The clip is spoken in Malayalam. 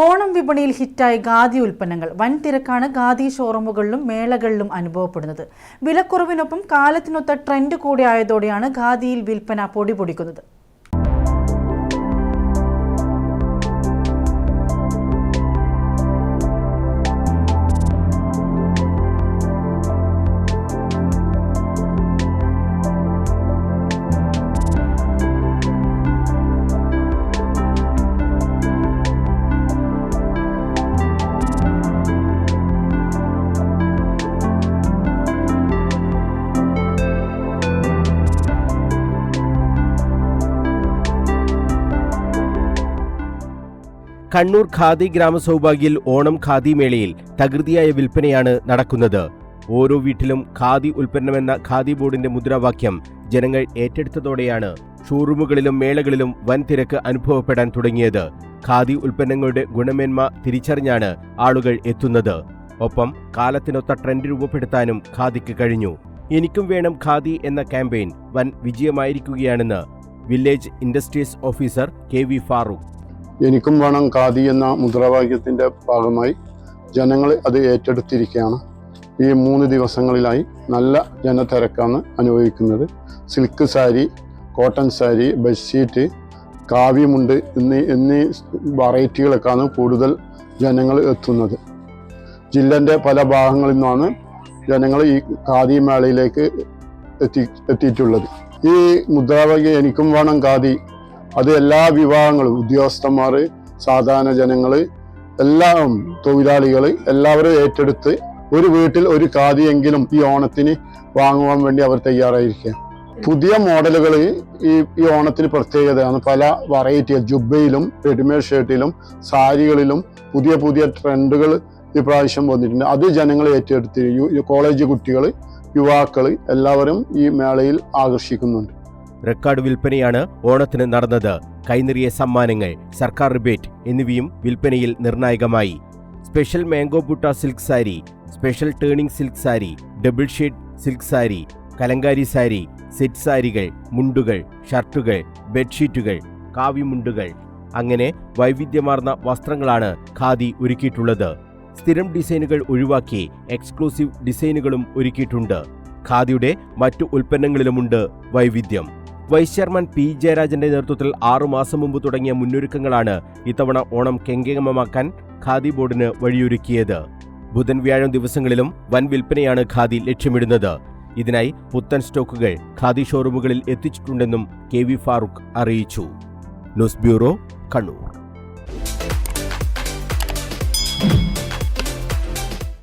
ഓണം വിപണിയിൽ ഹിറ്റായ ഖാദി ഉൽപ്പന്നങ്ങൾ. വൻ തിരക്കാണ് ഖാദി ഷോറൂമുകളിലും മേളകളിലും അനുഭവപ്പെടുന്നത്. വിലക്കുറവിനൊപ്പം കാലത്തിനൊത്ത ട്രെൻഡ് കൂടി ആയതോടെയാണ് ഖാദിയിൽ വിൽപ്പന പൊടിപൊടിക്കുന്നത് കണ്ണൂർ ഖാദി ഗ്രാമസൗഭാഗ്യയിൽ ഓണം ഖാദി മേളയിൽ തകൃതിയായ വിൽപ്പനയാണ് നടക്കുന്നത്. ഓരോ വീട്ടിലും ഖാദി ഉൽപ്പന്നമെന്ന ഖാദി ബോർഡിന്റെ മുദ്രാവാക്യം ജനങ്ങൾ ഏറ്റെടുത്തതോടെയാണ് ഷോറൂമുകളിലും മേളകളിലും വൻ തിരക്ക് അനുഭവപ്പെടാൻ തുടങ്ങിയത്. ഖാദി ഉൽപ്പന്നങ്ങളുടെ ഗുണമേന്മ തിരിച്ചറിഞ്ഞാണ് ആളുകൾ എത്തുന്നത്. ഒപ്പം കാലത്തിനൊത്ത ട്രെൻഡ് രൂപപ്പെടുത്താനും ഖാദിക്ക് കഴിഞ്ഞു. എനിക്കും വേണം ഖാദി എന്ന ക്യാമ്പയിൻ വൻ വിജയമായിരിക്കുകയാണെന്ന് village industries officer K V Farooq. എനിക്കും വേണം ഖാദി എന്ന മുദ്രാവാക്യത്തിന്റെ ഭാഗമായി ജനങ്ങൾ അത് ഏറ്റെടുത്തിരിക്കുകയാണ്. ഈ മൂന്ന് ദിവസങ്ങളിലായി നല്ല ജനത്തിരക്കാണ് അനുഭവിക്കുന്നത്. Silk sari cotton sari bedsheet കാവ്യമുണ്ട് എന്നീ എന്നീ വെറൈറ്റികളൊക്കെയാണ് കൂടുതൽ ജനങ്ങൾ എത്തുന്നത്. ജില്ലന്റെ പല ഭാഗങ്ങളിൽ നിന്നാണ് ജനങ്ങൾ ഈ ഖാദി മേളയിലേക്ക് എത്തി എത്തിയിട്ടുള്ളത്. ഈ മുദ്രാവാക്യം എനിക്കും വേണം ഖാദി അത് എല്ലാ വിഭാഗങ്ങളും ഉദ്യോഗസ്ഥന്മാർ സാധാരണ ജനങ്ങൾ എല്ലാം തൊഴിലാളികൾ എല്ലാവരും ഏറ്റെടുത്ത് ഒരു വീട്ടിൽ ഒരു കാതിയെങ്കിലും ഈ ഓണത്തിന് വാങ്ങുവാൻ വേണ്ടി അവർ തയ്യാറായിരിക്കുക. പുതിയ മോഡലുകൾ ഈ ഈ ഓണത്തിന് പ്രത്യേകതയാണ്. പല വെറൈറ്റി ജുബയിലും റെഡിമെയ്ഡ് ഷർട്ടിലും സാരികളിലും പുതിയ പുതിയ ട്രെൻഡുകൾ ഈ പ്രാവശ്യം വന്നിട്ടുണ്ട്. അത് ജനങ്ങൾ ഏറ്റെടുത്ത് കോളേജ് കുട്ടികൾ യുവാക്കൾ എല്ലാവരും ഈ മേളയിൽ ആകർഷിക്കുന്നുണ്ട്. റെക്കോർഡ് വിൽപ്പനയാണ് ഓണത്തിന് നടന്നത്. കൈനിറിയ സമ്മാനങ്ങൾ സർക്കാർ റിബേറ്റ് എന്നിവയും വിൽപ്പനയിൽ നിർണായകമായി. Special mango butta silk sari special turning silk sari double sheet silk sari kalamkari sari set സാരികൾ മുണ്ടുകൾ ഷർട്ടുകൾ ബെഡ്ഷീറ്റുകൾ കാവ്യമുണ്ടുകൾ അങ്ങനെ വൈവിധ്യമാർന്ന വസ്ത്രങ്ങളാണ് ഖാദി ഒരുക്കിയിട്ടുള്ളത്. സ്ഥിരം ഡിസൈനുകൾ ഒഴിവാക്കി എക്സ്ക്ലൂസീവ് ഡിസൈനുകളും ഒരുക്കിയിട്ടുണ്ട്. ഖാദിയുടെ മറ്റു ഉൽപ്പന്നങ്ങളിലുമുണ്ട് വൈവിധ്യം. വൈസ് ചെയർമാൻ പി ജയരാജന്റെ നേതൃത്വത്തിൽ ആറുമാസം മുമ്പ് തുടങ്ങിയ മുന്നൊരുക്കങ്ങളാണ് ഇത്തവണ ഓണം കെങ്കേമമാക്കാൻ ഖാദി ബോർഡിന് വഴിയൊരുക്കിയത്. ബുധൻ വ്യാഴം ദിവസങ്ങളിലും വൻ വിൽപ്പനയാണ് ഖാദി ലക്ഷ്യമിടുന്നത്. ഇതിനായി പുത്തൻ സ്റ്റോക്കുകൾ ഖാദി ഷോറൂമുകളിൽ എത്തിച്ചിട്ടുണ്ടെന്നും കെ വി ഫാറൂഖ് അറിയിച്ചു. News bureau Kannur.